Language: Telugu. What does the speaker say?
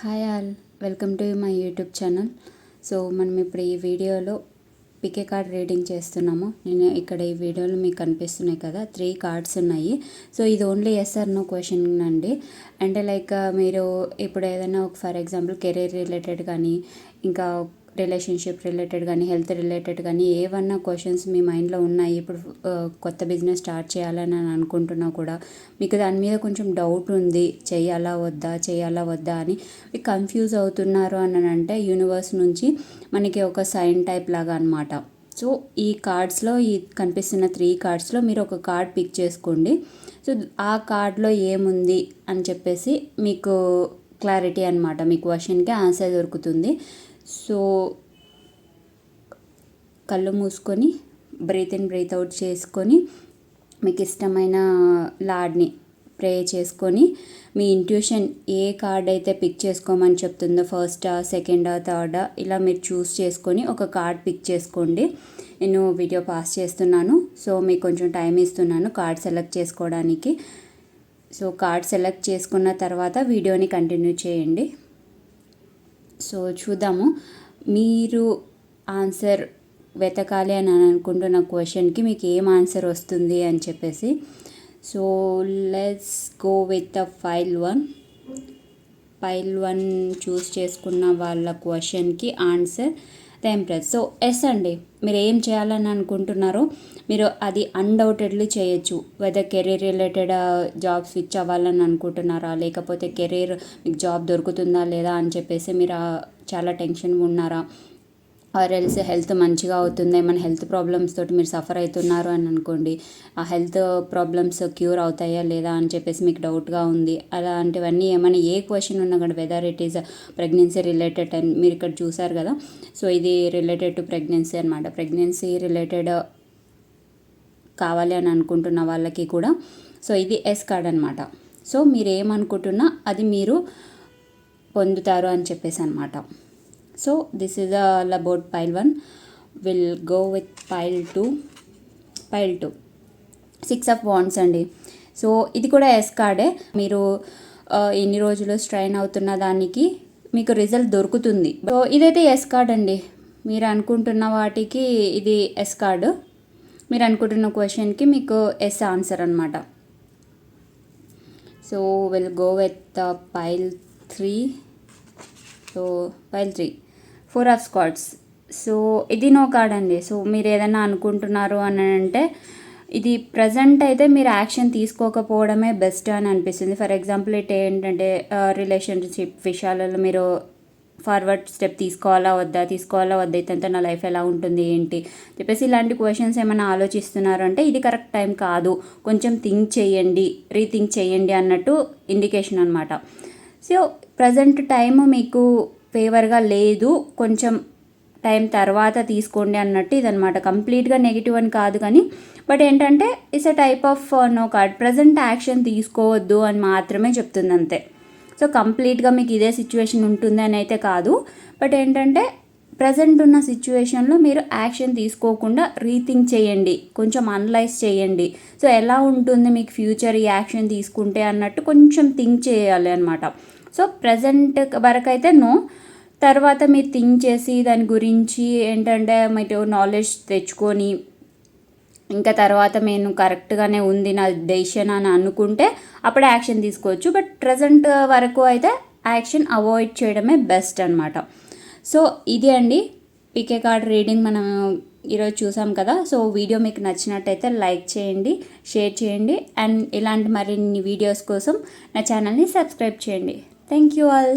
Hi all welcome to my YouTube channel so మనం ఇప్పుడు ఈ వీడియోలో పికే కార్డ్ రీడింగ్ చేస్తున్నాము. నేను ఇక్కడ ఈ వీడియోలో మీకు కనిపిస్తున్నాయి కదా త్రీ కార్డ్స్ ఉన్నాయి. సో ఇది only yes or no question అండి. అంటే లైక్ మీరు ఇప్పుడు ఏదైనా ఒక ఫర్ ఎగ్జాంపుల్ కెరీర్ రిలేటెడ్ కానీ ఇంకా రిలేషన్షిప్ రిలేటెడ్ కానీ హెల్త్ రిలేటెడ్ కానీ ఏవన్నా క్వశ్చన్స్ మీ మైండ్లో ఉన్నాయి ఇప్పుడు కొత్త బిజినెస్ స్టార్ట్ చేయాలని అని అనుకుంటున్నా కూడా మీకు దాని మీద కొంచెం డౌట్ ఉంది చేయాలా వద్దా చేయాలా వద్దా అని మీకు కన్ఫ్యూజ్ అవుతున్నారు అని అంటే యూనివర్స్ నుంచి మనకి ఒక సైన్ టైప్ లాగా అనమాట సో ఈ కార్డ్స్లో ఈ కనిపిస్తున్న త్రీ కార్డ్స్లో మీరు ఒక కార్డ్ పిక్ చేసుకోండి. సో ఆ కార్డ్లో ఏముంది అని చెప్పేసి మీకు క్లారిటీ అనమాట మీ క్వశ్చన్కి ఆన్సర్ దొరుకుతుంది. సో కళ్ళు మూసుకొని బ్రీత్ ఇన్ బ్రీత్ అవుట్ చేసుకొని మీకు ఇష్టమైన లాడ్ని ప్రే చేసుకొని మీ ఇంట్యూషన్ ఏ కార్డ్ అయితే పిక్ చేసుకోమని చెప్తుందో ఫస్టా సెకండా థర్డా ఇలా మీరు చూస్ చేసుకొని ఒక కార్డ్ పిక్ చేసుకోండి. నేను వీడియో పాస్ చేస్తున్నాను. సో మీకు కొంచెం టైం ఇస్తున్నాను కార్డ్ సెలెక్ట్ చేసుకోవడానికి. సో కార్డ్ సెలెక్ట్ చేసుకున్న తర్వాత వీడియోని కంటిన్యూ చేయండి. సో చూద్దాము. మీరు ఆన్సర్ వెతకాలి అని అనుకుంటున్న క్వశ్చన్కి మీకు ఏం ఆన్సర్ వస్తుంది అని చెప్పేసి. So let's go with the pile one. Pile one choose చేసుకున్న వాళ్ళ క్వశ్చన్కి ఆన్సర్. టెంప్రెస్ సో ఎస్ అండి. మీరు ఏం చేయాలని అనుకుంటున్నారో మీరు అది అన్డౌటెడ్లీ చేయొచ్చు. Whether career related job switch అవ్వాలని అనుకుంటున్నారా? లేకపోతే కెరీర్ మీకు జాబ్ దొరుకుతుందా లేదా అని చెప్పేసి మీరు చాలా టెన్షన్ ఉన్నారా? ఆర్ ఎల్స్ హెల్త్ మంచిగా అవుతుంది? ఏమైనా హెల్త్ ప్రాబ్లమ్స్ తోటి మీరు సఫర్ అవుతున్నారు అని అనుకోండి. ఆ హెల్త్ ప్రాబ్లమ్స్ క్యూర్ అవుతాయా లేదా అని చెప్పేసి మీకు డౌట్గా ఉంది. అలాంటివన్నీ ఏమైనా ఏ క్వశ్చన్ ఉన్నా కూడా whether it is pregnancy related అని మీరు ఇక్కడ చూసారు కదా. సో ఇది రిలేటెడ్ టు ప్రెగ్నెన్సీ అనమాట ప్రెగ్నెన్సీ రిలేటెడ్ కావాలి అని అనుకుంటున్న వాళ్ళకి కూడా సో ఇది ఎస్ కార్డ్ అనమాట సో మీరు ఏమనుకుంటున్నా అది మీరు పొందుతారు అని చెప్పేసి అనమాట so this is all about pile one will go with pile two Pile two six of wands అండి. సో ఇది కూడా ఎస్ కార్డే మీరు ఎన్ని రోజులు స్ట్రైన్ అవుతున్న దానికి మీకు రిజల్ట్ దొరుకుతుంది. సో ఇదైతే ఎస్ కార్డ్ అండి. మీరు అనుకుంటున్న వాటికి ఇది ఎస్ కార్డు మీరు అనుకుంటున్న క్వశ్చన్కి మీకు ఎస్ ఆన్సర్ అనమాట so will go with pile three so pile three four of scots so ఇది నో కార్డ్ అండి. సో మీరు ఏదైనా అనుకుంటున్నారు అని అంటే ఇది ప్రజెంట్ అయితే మీరు యాక్షన్ తీసుకోకపోవడమే బెస్ట్ అని అనిపిస్తుంది. ఫర్ ఎగ్జాంపుల్ ఇట్ ఏంటంటే రిలేషన్షిప్ విషయాలలో మీరు ఫార్వర్డ్ స్టెప్ తీసుకోవాలా వద్దా తీసుకోవాలా వద్దా ఇతంతా నా లైఫ్ ఎలా ఉంటుంది ఏంటి? చెప్పేసి ఇలాంటి క్వశ్చన్స్ ఏమైనా ఆలోచిస్తున్నారు అంటే ఇది కరెక్ట్ టైం కాదు. కొంచెం థింక్ చేయండి రీథింక్ చేయండి అన్నట్టు ఇండికేషన్ అనమాట సో ప్రజెంట్ టైం మీకు ఫేవర్గా లేదు కొంచెం టైం తర్వాత తీసుకోండి అన్నట్టు ఇదనమాట కంప్లీట్గా నెగిటివ్ అని కాదు కానీ బట్ ఏంటంటే it's a type of no card present action తీసుకోవద్దు అని మాత్రమే చెప్తుంది అంతే. సో కంప్లీట్గా మీకు ఇదే సిచ్యువేషన్ ఉంటుంది అని అయితే కాదు. బట్ ఏంటంటే ప్రజెంట్ ఉన్న సిచ్యువేషన్లో మీరు యాక్షన్ తీసుకోకుండా రీథింక్ చేయండి. కొంచెం అనలైజ్ చేయండి. సో ఎలా ఉంటుంది మీకు ఫ్యూచర్ ఈ యాక్షన్ తీసుకుంటే అన్నట్టు కొంచెం థింక్ చేయాలి అనమాట సో ప్రజెంట్ వరకు అయితే నో తర్వాత మీరు థింక్ చేసి దాని గురించి ఏంటంటే మీరు నాలెడ్జ్ తెచ్చుకొని ఇంకా తర్వాత నేను కరెక్ట్గానే ఉంది నా డెసిషన్ అని అనుకుంటే అప్పుడు యాక్షన్ తీసుకోవచ్చు. బట్ ప్రజెంట్ వరకు అయితే యాక్షన్ అవాయిడ్ చేయడమే బెస్ట్ అనమాట సో ఇది అండి పికే కార్డ్ రీడింగ్ మనం ఈరోజు చూసాం కదా. సో వీడియో మీకు నచ్చినట్టయితే లైక్ చేయండి షేర్ చేయండి అండ్ ఇలాంటి మరిన్ని వీడియోస్ కోసం నా ఛానల్ని సబ్స్క్రైబ్ చేయండి. Thank you all.